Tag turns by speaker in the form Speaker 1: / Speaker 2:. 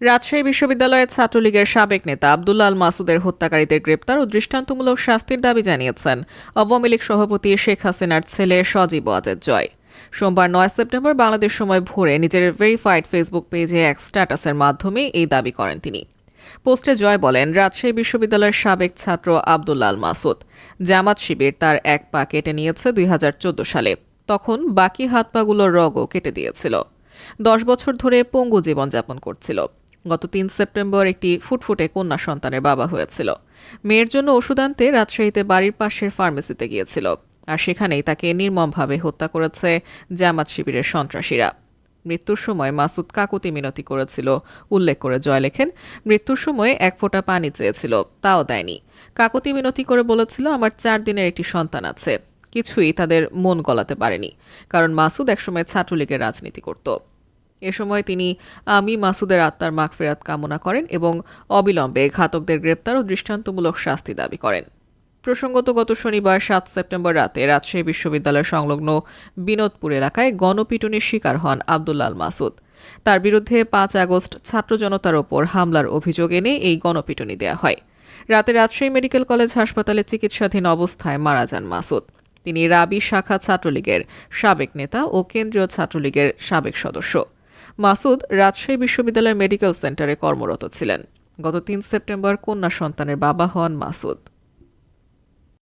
Speaker 1: রাজশাহী বিশ্ববিদ্যালয়ের ছাত্রলীগের সাবেক নেতা আবদুল্লাহ আল মাসুদের হত্যাকারীদের গ্রেপ্তার ও দৃষ্টান্তমূলক শাস্তির দাবি জানিয়েছেন আওয়ামী লীগ সভাপতি শেখ হাসিনার ছেলে সজীব ওয়াজেদ জয়। সোমবার নয় সেপ্টেম্বর বাংলাদেশ সময় ভোরে নিজের ভেরিফাইড ফেসবুক পেজে এক স্ট্যাটাসের মাধ্যমে এই দাবি করেন তিনি। পোস্টে জয় বলেন, রাজশাহী বিশ্ববিদ্যালয়ের সাবেক ছাত্র আবদুল্লাহ আল মাসুদ জামাত শিবির তার এক পা কেটে নিয়েছে দুই হাজার চোদ্দ সালে। তখন বাকি হাত পাগুলোর রগও কেটে দিয়েছিল। দশ বছর ধরে পঙ্গু জীবনযাপন করছিল। গত তিন সেপ্টেম্বর একটি ফুটফুটে কন্যা সন্তানের বাবা হয়েছিল। মেয়ের জন্য ওষুধ আনতে রাজশাহীতে বাড়ির পাশের ফার্মেসিতে গিয়েছিল আর সেখানেই তাকে নির্মমভাবে হত্যা করেছে জামাত শিবিরের সন্ত্রাসীরা। মৃত্যুর সময় মাসুদ কাকুতি মিনতি করেছিল, উল্লেখ করে জয় লেখেন, মৃত্যুর সময় এক ফোঁটা পানি চেয়েছিল, তাও দেয়নি। কাকুতি মিনতি করে বলেছিল, আমার চার দিনের একটি সন্তান আছে। কিছুই তাদের মন গলাতে পারেনি, কারণ মাসুদ একসময় ছাত্রলীগের রাজনীতি করত। এ সময় তিনি আমি মাসুদের আত্মার মাগফেরাত কামনা করেন এবং অবিলম্বে ঘাতকদের গ্রেপ্তার ও দৃষ্টান্তমূলক শাস্তি দাবি করেন। প্রসঙ্গত গত শনিবার সাত সেপ্টেম্বর রাতে রাজশাহী বিশ্ববিদ্যালয় সংলগ্ন বিনোদপুর এলাকায় গণপিটুনির শিকার হন আবদুল্লাল মাসুদ। তার বিরুদ্ধে পাঁচ আগস্ট ছাত্র জনতার ওপর হামলার অভিযোগ এনে এই গণপিটুনি দেয়া হয়। রাতে রাজশাহী মেডিকেল কলেজ হাসপাতালে চিকিৎসাধীন অবস্থায় মারা যান মাসুদ। তিনি রাবি শাখা ছাত্রলীগের সাবেক নেতা ও কেন্দ্রীয় ছাত্রলীগের সাবেক সদস্য। মাসুদ রাজশাহী বিশ্ববিদ্যালয়ের মেডিকেল সেন্টারে কর্মরত ছিলেন। গত তিন সেপ্টেম্বর কন্যা সন্তানের বাবা হন মাসুদ।